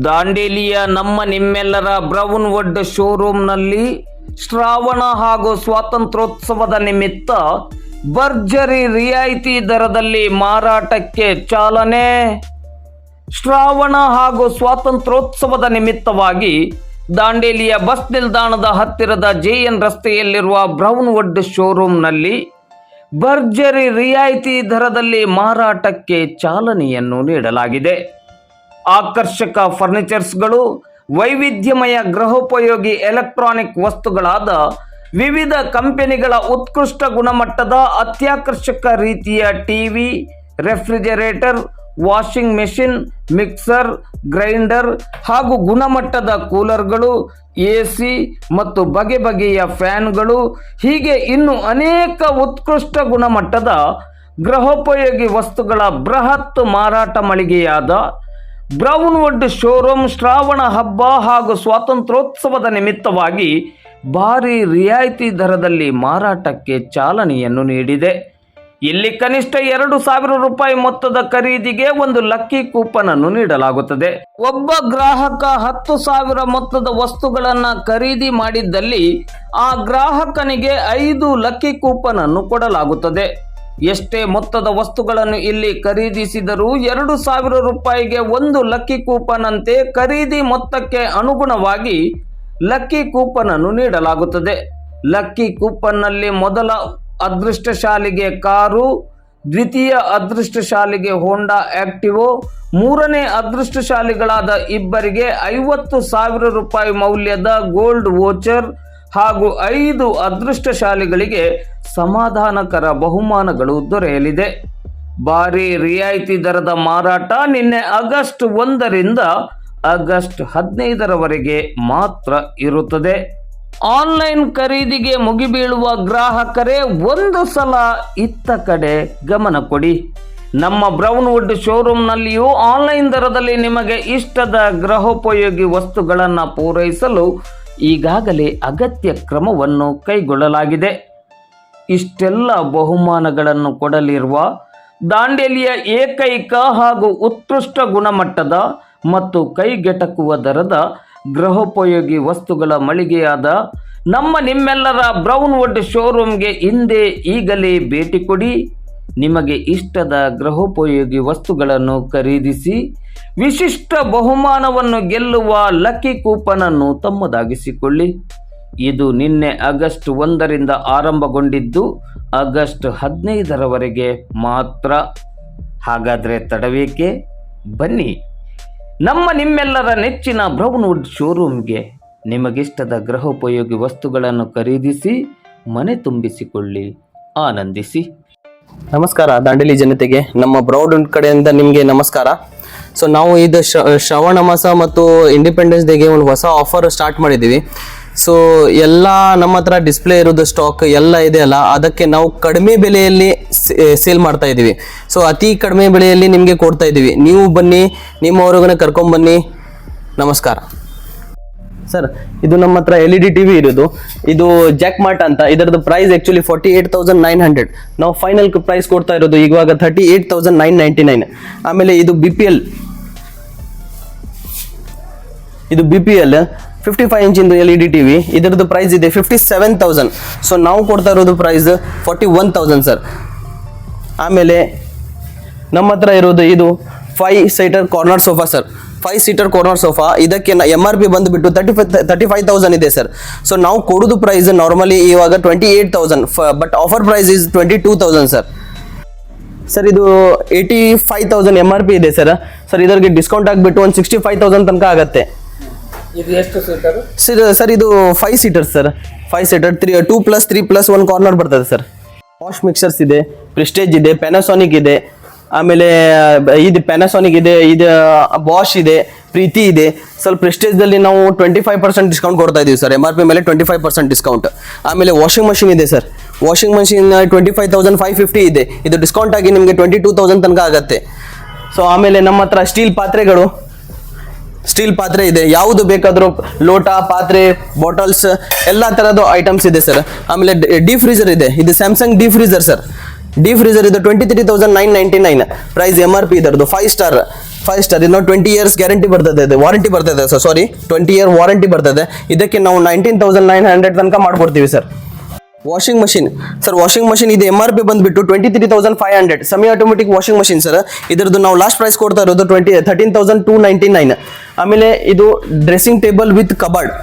ದಾಂಡೇಲಿಯ ನಮ್ಮ ನಿಮ್ಮೆಲ್ಲರ brown Wood ಶೋರೂಮ್ನಲ್ಲಿ Shravana ಹಾಗೂ ಸ್ವಾತಂತ್ರ್ಯೋತ್ಸವದ ನಿಮಿತ್ತ ಭರ್ಜರಿ ರಿಯಾಯಿತಿ ದರದಲ್ಲಿ ಮಾರಾಟಕ್ಕೆ ಚಾಲನೆ. ಶ್ರಾವಣ ಹಾಗೂ ಸ್ವಾತಂತ್ರ್ಯೋತ್ಸವದ ನಿಮಿತ್ತವಾಗಿ ದಾಂಡೇಲಿಯ ಬಸ್ ನಿಲ್ದಾಣದ ಹತ್ತಿರದ ಜೆ ಎನ್ ರಸ್ತೆಯಲ್ಲಿರುವ ಬ್ರೌನ್ ವುಡ್ ಶೋರೂಮ್ನಲ್ಲಿ ಭರ್ಜರಿ ರಿಯಾಯಿತಿ ದರದಲ್ಲಿ ಮಾರಾಟಕ್ಕೆ ಚಾಲನೆಯನ್ನು ನೀಡಲಾಗಿದೆ. ಆಕರ್ಷಕ ಫರ್ನಿಚರ್ಸ್ಗಳು, ವೈವಿಧ್ಯಮಯ ಗೃಹೋಪಯೋಗಿ ಎಲೆಕ್ಟ್ರಾನಿಕ್ ವಸ್ತುಗಳಾದ ವಿವಿಧ ಕಂಪನಿಗಳ ಉತ್ಕೃಷ್ಟ ಗುಣಮಟ್ಟದ ಅತ್ಯಾಕರ್ಷಕ ರೀತಿಯ TV refrigerator, washing machine, mixer, grinder ಹಾಗೂ ಗುಣಮಟ್ಟದ ಕೂಲರ್ಗಳು, ಎ ಸಿ ಮತ್ತು ಬಗೆ ಬಗೆಯ ಫ್ಯಾನ್ಗಳು, ಹೀಗೆ ಇನ್ನು ಅನೇಕ ಉತ್ಕೃಷ್ಟ ಗುಣಮಟ್ಟದ ಗೃಹೋಪಯೋಗಿ ವಸ್ತುಗಳ ಬೃಹತ್ ಮಾರಾಟ ಮಳಿಗೆಯಾದ ಬ್ರೌನ್ ವುಡ್ ಶೋರೂಮ್ ಶ್ರಾವಣ ಹಬ್ಬ ಹಾಗೂ ಸ್ವಾತಂತ್ರ್ಯೋತ್ಸವದ ನಿಮಿತ್ತವಾಗಿ ಭಾರಿ ರಿಯಾಯಿತಿ ದರದಲ್ಲಿ ಮಾರಾಟಕ್ಕೆ ಚಾಲನೆಯನ್ನು ನೀಡಿದೆ. ಇಲ್ಲಿ ಕನಿಷ್ಠ ಎರಡು ಸಾವಿರ ರೂಪಾಯಿ ಮೊತ್ತದ ಖರೀದಿಗೆ ಒಂದು ಲಕ್ಕಿ ಕೂಪನ್ ಅನ್ನು ನೀಡಲಾಗುತ್ತದೆ. ಒಬ್ಬ ಗ್ರಾಹಕ ಹತ್ತು ಸಾವಿರ ಮೊತ್ತದ ವಸ್ತುಗಳನ್ನು ಖರೀದಿ ಮಾಡಿದ್ದಲ್ಲಿ ಆ ಗ್ರಾಹಕನಿಗೆ ಐದು ಲಕ್ಕಿ ಕೂಪನ್ ಅನ್ನು ಕೊಡಲಾಗುತ್ತದೆ. ಎಷ್ಟೇ ಮೊತ್ತದ ವಸ್ತುಗಳನ್ನು ಇಲ್ಲಿ ಖರೀದಿಸಿದರೂ ಎರಡು ಸಾವಿರ ರೂಪಾಯಿಗೆ ಒಂದು ಲಕ್ಕಿ ಕೂಪನ್ ಅಂತೆ ಖರೀದಿ ಮೊತ್ತಕ್ಕೆ ಅನುಗುಣವಾಗಿ ಲಕ್ಕಿ ಕೂಪನ್ ಅನ್ನು ನೀಡಲಾಗುತ್ತದೆ. ಲಕ್ಕಿ ಕೂಪನ್ನಲ್ಲಿ ಮೊದಲ ಅದೃಷ್ಟಶಾಲಿಗೆ ಕಾರು, ದ್ವಿತೀಯ ಅದೃಷ್ಟಶಾಲಿಗೆ ಹೋಂಡಾ ಆಕ್ಟಿವೋ, ಮೂರನೇ ಅದೃಷ್ಟಶಾಲಿಗಳಾದ ಇಬ್ಬರಿಗೆ ಐವತ್ತು ಸಾವಿರ ರೂಪಾಯಿ ಮೌಲ್ಯದ ಗೋಲ್ಡ್ ವೋಚರ್ ಹಾಗೂ ಐದು ಅದೃಷ್ಟಶಾಲಿಗಳಿಗೆ ಸಮಾಧಾನಕರ ಬಹುಮಾನಗಳು ದೊರೆಯಲಿದೆ. ಭಾರಿ ರಿಯಾಯಿತಿ ದರದ ಮಾರಾಟ ನಿನ್ನೆ ಆಗಸ್ಟ್ ಒಂದರಿಂದ ಆಗಸ್ಟ್ ಹದಿನೈದರವರೆಗೆ ಮಾತ್ರ ಇರುತ್ತದೆ. ಆನ್ಲೈನ್ ಖರೀದಿಗೆ ಮುಗಿಬೀಳುವ ಗ್ರಾಹಕರೇ ಒಂದು ಸಲ ಇತ್ತ ಕಡೆ ಗಮನ ಕೊಡಿ. ನಮ್ಮ ಬ್ರೌನ್ವುಡ್ ಶೋರೂಮ್ನಲ್ಲಿಯೂ ಆನ್ಲೈನ್ ದರದಲ್ಲಿ ನಿಮಗೆ ಇಷ್ಟದ ಗೃಹೋಪಯೋಗಿ ವಸ್ತುಗಳನ್ನು ಪೂರೈಸಲು ಈಗಾಗಲೇ ಅಗತ್ಯ ಕ್ರಮವನ್ನು ಕೈಗೊಳ್ಳಲಾಗಿದೆ. ಇಷ್ಟೆಲ್ಲ ಬಹುಮಾನಗಳನ್ನು ಕೊಡಲಿರುವ ದಾಂಡೇಲಿಯ ಏಕೈಕ ಹಾಗೂ ಉತ್ಕೃಷ್ಟ ಗುಣಮಟ್ಟದ ಮತ್ತು ಕೈಗೆಟಕುವ ದರದ ಗೃಹೋಪಯೋಗಿ ವಸ್ತುಗಳ ಮಳಿಗೆಯಾದ ನಮ್ಮ ನಿಮ್ಮೆಲ್ಲರ ಬ್ರೌನ್ ವುಡ್ ಶೋರೂಮ್ಗೆ ಹಿಂದೆ ಈಗಲೇ ಭೇಟಿ ಕೊಡಿ. ನಿಮಗೆ ಇಷ್ಟದ ಗೃಹೋಪಯೋಗಿ ವಸ್ತುಗಳನ್ನು ಖರೀದಿಸಿ, ವಿಶಿಷ್ಟ ಬಹುಮಾನವನ್ನು ಗೆಲ್ಲುವ ಲಕ್ಕಿ ಕೂಪನನ್ನು ತಮ್ಮದಾಗಿಸಿಕೊಳ್ಳಿ. ಇದು ನಿನ್ನೆ ಆಗಸ್ಟ್ ಒಂದರಿಂದ ಆರಂಭಗೊಂಡಿದ್ದು ಆಗಸ್ಟ್ ಹದಿನೈದರವರೆಗೆ ಮಾತ್ರ. ಹಾಗಾದರೆ ತಡವೇಕೆ? ಬನ್ನಿ. ನಮ್ಮ ನಿಮ್ಮೆಲ್ಲರ ನೆಚ್ಚಿನ ಬ್ರೌನ್ವುಡ್ ಶೋರೂಮ್ಗೆ ನಿಮಗಿಷ್ಟದ ಗೃಹೋಪಯೋಗಿ ವಸ್ತುಗಳನ್ನು ಖರೀದಿಸಿ, ಮನೆ ತುಂಬಿಸಿಕೊಳ್ಳಿ. ಆನಂದಿಸಿ. ನಮಸ್ಕಾರ, ದಾಂಡೇಲಿ ಜನತೆಗೆ. ನಮ್ಮ ಬ್ರೌಡ್ ಕಡೆಯಿಂದ ನಿಮಗೆ ನಮಸ್ಕಾರ. ಸೊ ನಾವು ಇದು ಶ್ರ- ಶ್ರವಣ ಮಾಸ ಮತ್ತು ಇಂಡಿಪೆಂಡೆನ್ಸ್ ಡೇಗೆ ಒಂದು ಹೊಸ ಆಫರ್ ಸ್ಟಾರ್ಟ್ ಮಾಡಿದ್ದೀವಿ. ಸೊ ಎಲ್ಲ ನಮ್ಮ ಹತ್ರ ಡಿಸ್ಪ್ಲೇ ಇರೋದು ಸ್ಟಾಕ್ ಎಲ್ಲ ಇದೆ ಅಲ್ಲ, ಅದಕ್ಕೆ ನಾವು ಕಡಿಮೆ ಬೆಲೆಯಲ್ಲಿ ಸೇಲ್ ಮಾಡ್ತಾ ಇದ್ದೀವಿ. ಸೊ ಅತಿ ಕಡಿಮೆ ಬೆಲೆಯಲ್ಲಿ ನಿಮಗೆ ಕೊಡ್ತಾ ಇದ್ದೀವಿ. ನೀವು ಬನ್ನಿ ನಿಮ್ಮವ್ರಿಗನ್ನ ಕರ್ಕೊಂಬನ್ನಿ ನಮಸ್ಕಾರ. ಸರ್ ಇದು ನಮ್ಮ ಹತ್ರ ಎಲ್ ಇ ಡಿ ಟಿವಿ ಇರೋದು. ಇದು ಜಾಕ್ ಮಾರ್ಟ್ ಅಂತ. ಇದರದ್ದು price actually forty eight thousand nine hundred ನಾವು ಫೈನಲ್ ಪ್ರೈಸ್ ಕೊಡ್ತಾ ಇರೋದು ಇವಾಗ thirty eight thousand nine ninety nine ಆಮೇಲೆ ಇದು ಬಿ ಪಿ ಎಲ್ ಇದು B P L fifty five ಇಂಚಿಂದು L E D TV ಇದರದ್ದು ಪ್ರೈಸ್ ಇದೆ ಫಿಫ್ಟಿ ಸೆವೆನ್ ತೌಸಂಡ್ ಸೊ ನಾವು ಕೊಡ್ತಾ ಇರೋದು price forty one thousand sir ಆಮೇಲೆ ನಮ್ಮ ಹತ್ರ ಇರೋದು ಇದು five seater corner sofa sir five seater corner sofa ಇದಕ್ಕೆ ಎಂ ಆರ್ ಪಿ ಬಂದುಬಿಟ್ಟು thirty five thirty five thousand ಇದೆ ಸರ್ ಸೊ ನಾವು ಕೊಡೋದು ಪ್ರೈಸ್ ನಾರ್ಮಲಿ ಇವಾಗ twenty eight thousand but offer price is twenty two thousand sir sir ಇದು eighty five thousand M R P ಇದೆ sir sir ಇದರಿಗೆ discount ಆಗಿಬಿಟ್ಟು ಒಂದು ಸಿಕ್ಸ್ಟಿ ಫೈವ್ ತೌಸಂಡ್ ತನಕ ಆಗುತ್ತೆ. ಇದು ಸೀಟರ್ ಸರ್ ಸರ್, ಇದು five seater sir. Five seater three two plus three plus one corner ಬರ್ತದೆ ಸರ್. ವಾಶ್ ಮಿಕ್ಸರ್ಸ್ ಇದೆ ಪ್ರಿಸ್ಟೇಜ್ ಇದೆ ಪ್ಯಾನಾಸೋನಿಕ್ ಇದೆ. ಆಮೇಲೆ ಇದು ಪ್ಯಾನಾಸೋನಿಕ್ ಇದೆ, ಇದು ಬಾಷ್ ಇದೆ, ಪ್ರೀತಿ ಇದೆ. ಸ್ವಲ್ಪ ಪ್ರೆಸ್ಟೇಜಲ್ಲಿ ನಾವು ಟ್ವೆಂಟಿ ಫೈವ್ ಪರ್ಸೆಂಟ್ ಡಿಸ್ಕೌಂಟ್ ಕೊಡ್ತಾ ಇದ್ದೀವಿ ಸರ್ ಎಂ ಆರ್ ಪಿ ಮೇಲೆ ಟ್ವೆಂಟಿ ಫೈವ್ ಪರ್ಸೆಂಟ್ ಡಿಸ್ಕೌಂಟ್ ಆಮೇಲೆ ವಾಷಿಂಗ್ ಮಷಿನ್ ಇದೆ sir. Washing machine twenty five thousand five fifty ಇದೆ. ಇದು ಡಿಸ್ಕೌಂಟ್ ಆಗಿ ನಿಮಗೆ ಟ್ವೆಂಟಿ ಟೂ ತೌಸಂಡ್ ತನಕ ಆಗುತ್ತೆ. ಸೊ ಆಮೇಲೆ ನಮ್ಮ ಹತ್ರ ಸ್ಟೀಲ್ ಪಾತ್ರೆಗಳು. ಸ್ಟೀಲ್ ಪಾತ್ರೆ ಇದೆ. ಯಾವುದು ಬೇಕಾದರೂ ಲೋಟ, ಪಾತ್ರೆ, ಬಾಟಲ್ಸ್, ಎಲ್ಲ ಥರದ್ದು ಐಟಮ್ಸ್ ಇದೆ ಸರ್. ಆಮೇಲೆ ಡಿ ಫ್ರೀಜರ್ ಇದೆ. ಇದು Samsung D freezer sir. D freezer ಇದು twenty three thousand nine ninety nine price M R P ಇದರದು five star five star ಇದು ಟ್ವೆಂಟಿ ಇಯರ್ಸ್ ಗ್ಯಾರಂಟಿ ಬರ್ತದೆ ಇದು ವಾರಂಟಿ ಬರ್ತದೆ sir sorry twenty year warranty ಬರ್ತದೆ. ಇದಕ್ಕೆ ನಾವು ನೈನ್ಟೀನ್ ತೌಸಂಡ್ ನೈನ್ ಹಂಡ್ರೆಡ್ ತನಕ ಮಾಡ್ಕೊಡ್ತೀವಿ sir. Washing machine sir washing machine ಇದು ಎಂ ಆರ್ ಪಿ ಬಂದುಬಿಟ್ಟು twenty three thousand five hundred semi automatic washing machine sir ಇದರದ್ದು ನಾವು ಲಾಸ್ಟ್ ಪ್ರೈಸ್ ಕೊಡ್ತಾ ಇರೋದು twenty thirteen thousand two ninety nine ಆಮೇಲೆ ಇದು dressing table with cupboard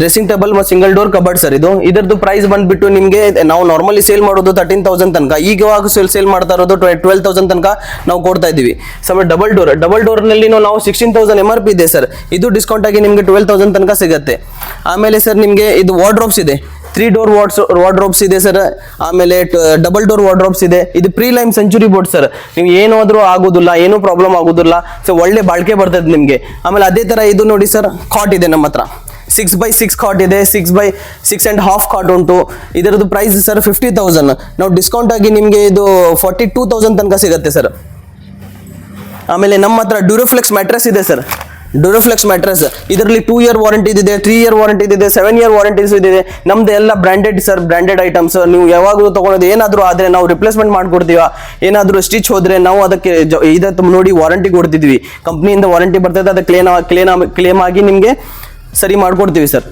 dressing table single door cupboard sir ಇದು ಇದರದ್ದು price ಬಂದ್ಬಿಟ್ಟು ನಿಮಗೆ ನಾವು ನಾರ್ಮಲಿ ಸೇಲ್ ಮಾಡೋದು ತರ್ಟೀನ್ ತೌಸಂಡ್ ತನಕ. ಈಗವಾಗ ಸೇಲ್ ಸೇಲ್ ಮಾಡ್ತಾ ಇರೋದು ಟ್ವೆಲ್ ತೌಸಂಡ್ ತನಕ ನಾವು ಕೊಡ್ತಾ ಇದ್ದೀವಿ. ಸಮಯ ಡಬಲ್ ಡೋರ್ ಡಬಲ್ ಡೋರ್ನಲ್ಲಿ ನಾವು sixteen thousand M R P ಇದೆ ಸರ್ ಇದು ಡಿಸ್ಕೌಂಟ್ ಆಗಿ ನಿಮಗೆ ಟ್ವೆಲ್ ತೌಸಂಡ್ ತನಕ ಸಿಗುತ್ತೆ. ಆಮೇಲೆ ಸರ್ ನಿಮಗೆ ಇದು ವಾರ್ಡ್ರೋಬ್ಸ್ ಇದೆ. ತ್ರೀ ಡೋರ್ ವಾರ್ಡ್ಸ್ ವಾರ್ಡ್ರೋಬ್ಸ್ ಇದೆ ಸರ್ ಆಮೇಲೆ ಡಬಲ್ ಡೋರ್ ವಾರ್ಡ್ರೋಬ್ಸ್ ಇದೆ. ಇದು pre lime century board sir ನೀವು ಏನಾದರೂ ಆಗೋದಿಲ್ಲ, ಏನೂ ಪ್ರಾಬ್ಲಮ್ ಆಗೋದಿಲ್ಲ. ಸೊ ಒಳ್ಳೆ ಬಾಳಿಕೆ ಬರ್ತದೆ ನಿಮಗೆ. ಆಮೇಲೆ ಅದೇ ಥರ ಇದು ನೋಡಿ ಸರ್ ಕಾಟ್ ಇದೆ ನಮ್ಮ ಹತ್ರ. ಸಿಕ್ಸ್ ಬೈ ಸಿಕ್ಸ್ ಕಾಟ್ ಇದೆ. Six by six and half cot ಉಂಟು. ಇದರದ್ದು ಪ್ರೈಸ್ ಸರ್ ಫಿಫ್ಟಿ ತೌಸಂಡ್ ನಾವು ಡಿಸ್ಕೌಂಟ್ ಆಗಿ ನಿಮಗೆ ಇದು ಫಾರ್ಟಿ ಟೂ ತೌಸಂಡ್ ತನಕ ಸಿಗುತ್ತೆ ಸರ್ ಆಮೇಲೆ ನಮ್ಮ ಹತ್ರ ಡ್ಯೂರೋಫ್ಲೆಕ್ಸ್ ಮ್ಯಾಟ್ರೆಸ್ ಇದೆ ಸರ್ ಡ್ಯೂರೋಫ್ಲೆಕ್ಸ್ ಮ್ಯಾಟ್ರೆಸ್ ಇದರಲ್ಲಿ ಟೂ ಇಯರ್ ವಾರಂಟಿ ಇದೆ ತ್ರೀ ಇಯರ್ ವಾರಂಟಿ ಇದೆ ಸೆವೆನ್ ಇಯರ್ ವಾರಂಟೀಸ್ ಇದೆ. ನಮ್ದು ಎಲ್ಲ ಬ್ರ್ಯಾಂಡೆಡ್ ಸರ್ ಬ್ರ್ಯಾಂಡೆಡ್ ಐಟಮ್ಸ್ ನೀವು ಯಾವಾಗಲೂ ತಗೊಳೋದು ಏನಾದರೂ ಆದರೆ ನಾವು ರಿಪ್ಲೇಸ್ಮೆಂಟ್ ಮಾಡ್ಕೊಡ್ತೀವ. ಏನಾದರೂ ಸ್ಟಿಚ್ ಹೋದರೆ ನಾವು ಅದಕ್ಕೆ ಇದತ್ತು ನೋಡಿ ವಾರಂಟಿ ಕೊಡ್ತಿದ್ವಿ. ಕಂಪ್ನಿಯಿಂದ ವಾರಂಟಿ ಬರ್ತದೆ ಅದಕ್ಕೆ ಕ್ಲೇಮ್ ಕ್ಲೇಮ್ ಕ್ಲೇಮ್ ಆಗಿ ನಿಮಗೆ ಸರಿ ಮಾಡಿಕೊಡ್ತೀವಿ ಸರ್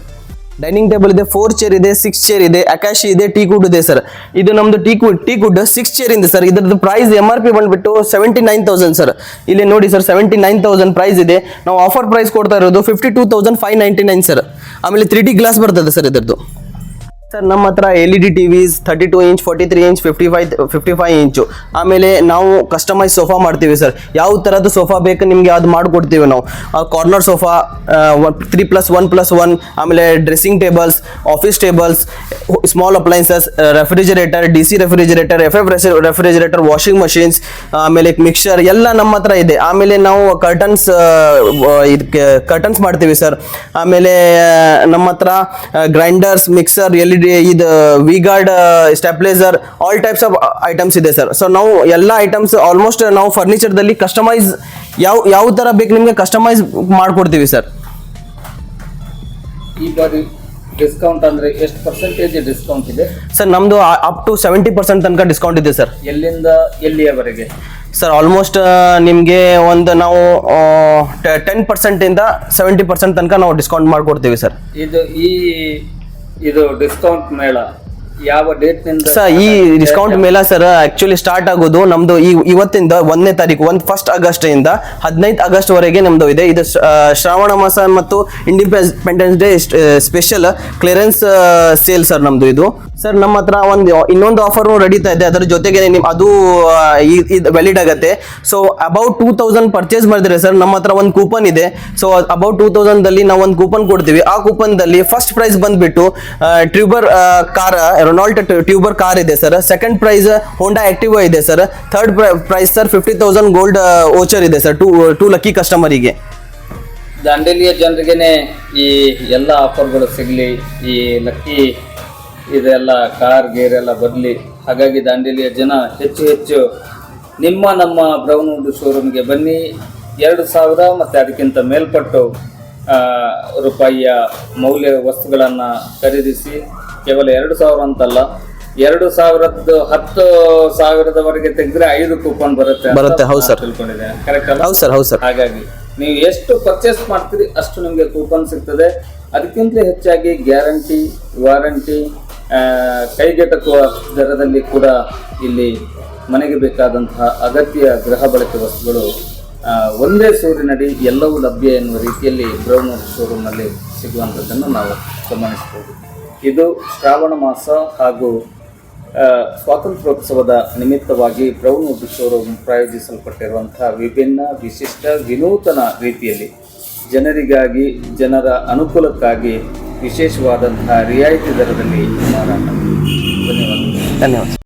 ಡೈನಿಂಗ್ ಟೇಬಲ್ ಇದೆ ಫೋರ್ ಚೇರ್ ಇದೆ ಸಿಕ್ಸ್ ಚೇರ್ ಇದೆ ಅಕಾಶಿ ಇದೆ ಟೀ ಕುಡ್ ಇದೆ ಸರ್ ಇದು ನಮ್ದು teak wood teak wood six chair ಇದೆ ಸರ್ ಇದ್ರದ್ದು ಪ್ರೈಸ್ ಎಂ ಆರ್ ಪಿ ಬಂದ್ಬಿಟ್ಟು ಸೆವೆಂಟಿ ನೈನ್ ತೌಸಂಡ್ ಸರ್ ಇಲ್ಲಿ ನೋಡಿ sir seventy nine thousand price ಇದೆ. ನಾವು ಆಫರ್ ಪ್ರೈಸ್ ಕೊಡ್ತಾ ಇರೋದು fifty two thousand five ninety nine sir ಆಮೇಲೆ ತ್ರೀ ಟಿ ಗ್ಲಾಸ್ ಬರ್ತದೆ ಸರ್ ಇದರದ್ದು. ಸರ್ ನಮ್ಮ ಹತ್ರ L E D TVs thirty two inch forty three inch fifty five fifty five inch ಆಮೇಲೆ ನಾವು ಕಸ್ಟಮೈಸ್ ಸೋಫಾ ಮಾಡ್ತೀವಿ ಸರ್. ಯಾವ ಥರದ್ದು ಸೋಫಾ ಬೇಕು ನಿಮಗೆ ಅದು ಮಾಡಿಕೊಡ್ತೀವಿ ನಾವು. Corner sofa three plus one plus one ಆಮೇಲೆ dressing tables office tables small appliances refrigerator D C refrigerator F F refrigerator washing machines ಆಮೇಲೆ ಮಿಕ್ಸರ್ ಎಲ್ಲ ನಮ್ಮ ಹತ್ರ ಇದೆ. ಆಮೇಲೆ ನಾವು ಕರ್ಟನ್ಸ್ ಇದಕ್ಕೆ ಕರ್ಟನ್ಸ್ ಮಾಡ್ತೀವಿ ಸರ್. ಆಮೇಲೆ ಆ, ನಮ್ಮ ಹತ್ರ ಗ್ರೈಂಡರ್ಸ್ ಮಿಕ್ಸರ್ ಎಲ್ ಇದು VGuard stabilizer all types of items ಇದೆ ಸರ್ ಸೊ ನಾವು ಎಲ್ಲ ಐಟಮ್ಸ್ ಆಲ್ಮೋಸ್ಟ್ ನಾವು ಫರ್ನಿಚರ್ದಲ್ಲಿ ಕಸ್ಟಮೈಸ್ ಯಾವ ಯಾವ ಥರ ಬೇಕು ನಿಮಗೆ ಕಸ್ಟಮೈಸ್ ಮಾಡ್ಕೊಡ್ತೀವಿ ಸರ್ ಈಗ ಡಿಸ್ಕೌಂಟ್ ಅಂದ್ರೆ ಎಷ್ಟು ಪರ್ಸೆಂಟೇಜ್ ಡಿಸ್ಕೌಂಟ್ ಇದೆ? ಸರ್ ನಮ್ದು ಅಪ್ ಟು ಸೆವೆಂಟಿ ಪರ್ಸೆಂಟ್ ತನಕ ಡಿಸ್ಕೌಂಟ್ ಇದೆ ಸರ್ ಎಲ್ಲಿಂದ ಎಲ್ಲಿಯವರೆಗೆ? ಸರ್ ಆಲ್ಮೋಸ್ಟ್ ನಿಮಗೆ ಒಂದು ನಾವು ಟೆನ್ ಪರ್ಸೆಂಟಿಂದ ಸೆವೆಂಟಿ ಪರ್ಸೆಂಟ್ ತನಕ ನಾವು ಡಿಸ್ಕೌಂಟ್ ಮಾಡ್ಕೊಡ್ತೀವಿ ಸರ್ ಇದು ಈ ಇದು ಡಿಸ್ಕೌಂಟ್ ಮೇಳ. ಯಾವ ಸರ್ ಈ ಡಿಸ್ಕೌಂಟ್ ಮೇಲೆ ಸರ್ ಆಕ್ಚುಲಿ ಸ್ಟಾರ್ಟ್ ಆಗೋದು ನಮ್ದು ಈ ಇವತ್ತಿಂದ ಒಂದನೇ ತಾರೀಕು ಒಂದು ಫಸ್ಟ್ ಆಗಸ್ಟ್ ಇಂದ ಹದಿನೈದು ಆಗಸ್ಟ್ ವರೆಗೆ ನಮ್ದು ಇದೆ. ಇದು ಶ್ರಾವಣ ಮಾಸ ಮತ್ತು Independence Day special clearance sale sir ನಮ್ದು ಇದು. ಸರ್ ನಮ್ಮ ಹತ್ರ ಒಂದು ಇನ್ನೊಂದು ಆಫರ್ ನಡೀತಾ ಇದೆ. ಅದರ ಜೊತೆಗೆ ನಿಮ್ ಅದು ವ್ಯಾಲಿಡ್ ಆಗುತ್ತೆ. So about two thousand purchase ಮಾಡಿದ್ರೆ ಸರ್ ನಮ್ಮ ಹತ್ರ ಒಂದು ಕೂಪನ್ ಇದೆ. ಸೊ ಅಬೌಟ್ ಟೂ ತೌಸಂಡ್ ಅಲ್ಲಿ ನಾವು ಒಂದು ಕೂಪನ್ ಕೊಡ್ತೀವಿ. ಆ ಕೂಪನ್ ದಲ್ಲಿ ಫಸ್ಟ್ ಪ್ರೈಸ್ ಬಂದ್ಬಿಟ್ಟು Triber car Renault Triber car ಇದೆ sir second price Honda Activa ಇದೆ sir third price sir fifty thousand gold voucher ಇದೆ ಸರ್ ಟೂ ಟೂ ಲಕ್ಕಿ ಕಸ್ಟಮರಿಗೆ ದಾಂಡೇಲಿಯ ಜನರಿಗೇನೆ ಈ ಎಲ್ಲ ಆಫರ್ಗಳು ಸಿಗಲಿ, ಈ ಲಕ್ಕಿ ಇದೆಲ್ಲ ಕಾರ್ ಗೇರ್ ಎಲ್ಲ ಬರಲಿ. ಹಾಗಾಗಿ ದಾಂಡೇಲಿಯ ಜನ ಹೆಚ್ಚು ಹೆಚ್ಚು ನಿಮ್ಮ ನಮ್ಮ ಬ್ರೌನ್ ವುಡ್ ಶೋರೂಮ್ಗೆ ಬನ್ನಿ. ಎರಡು ಸಾವಿರ ಮತ್ತು ಅದಕ್ಕಿಂತ ಮೇಲ್ಪಟ್ಟು ರೂಪಾಯಿಯ ಮೌಲ್ಯ ವಸ್ತುಗಳನ್ನು ಖರೀದಿಸಿ. ಕೇವಲ ಎರಡು ಸಾವಿರ ಅಂತಲ್ಲ ಎರಡು ಸಾವಿರದ್ದು ಹತ್ತು ಸಾವಿರದವರೆಗೆ ತೆಗೆದ್ರೆ ಐದು ಕೂಪನ್ ಬರುತ್ತೆ ಬರುತ್ತೆ, ಹೌದು ಸರ್. ತಿಳ್ಕೊಂಡಿದೆ ಕರೆಕ್ಟ್ ಅಲ್ಲ? ಹೌದು ಸರ್ ಹೌದು ಸರ್. ಹಾಗಾಗಿ ನೀವು ಎಷ್ಟು ಪರ್ಚೇಸ್ ಮಾಡ್ತೀರಿ ಅಷ್ಟು ನಿಮಗೆ ಕೂಪನ್ ಸಿಗ್ತದೆ. ಅದಕ್ಕಿಂತ ಹೆಚ್ಚಾಗಿ ಗ್ಯಾರಂಟಿ ವಾರಂಟಿ ಕೈಗೆಟಕುವ ದರದಲ್ಲಿ ಕೂಡ ಇಲ್ಲಿ ಮನೆಗೆ ಬೇಕಾದಂತಹ ಅಗತ್ಯ ಗೃಹ ಬಳಕೆ ವಸ್ತುಗಳು ಒಂದೇ ಸೂರಿನಡಿ ಎಲ್ಲವೂ ಲಭ್ಯ ಎನ್ನುವ ರೀತಿಯಲ್ಲಿ ಬ್ರೌನ್ ಶೋರೂಮ್ನಲ್ಲಿ ಸಿಗುವಂಥದ್ದನ್ನು ನಾವು ಗಮನಿಸಬಹುದು. ಇದು ಶ್ರಾವಣ ಮಾಸ ಹಾಗೂ ಸ್ವಾತಂತ್ರ್ಯೋತ್ಸವದ ನಿಮಿತ್ತವಾಗಿ ಬ್ರೌನ್ ವುಡ್ ಶೋರೂಮ್ ಪ್ರಾಯೋಜಿಸಲ್ಪಟ್ಟಿರುವಂತಹ ವಿಭಿನ್ನ ವಿಶಿಷ್ಟ ವಿನೂತನ ರೀತಿಯಲ್ಲಿ ಜನರಿಗಾಗಿ, ಜನರ ಅನುಕೂಲಕ್ಕಾಗಿ ವಿಶೇಷವಾದಂತಹ ರಿಯಾಯಿತಿ ದರದಲ್ಲಿ ಮಾರಾಟ. ಧನ್ಯವಾದಗಳು. ಧನ್ಯವಾದ.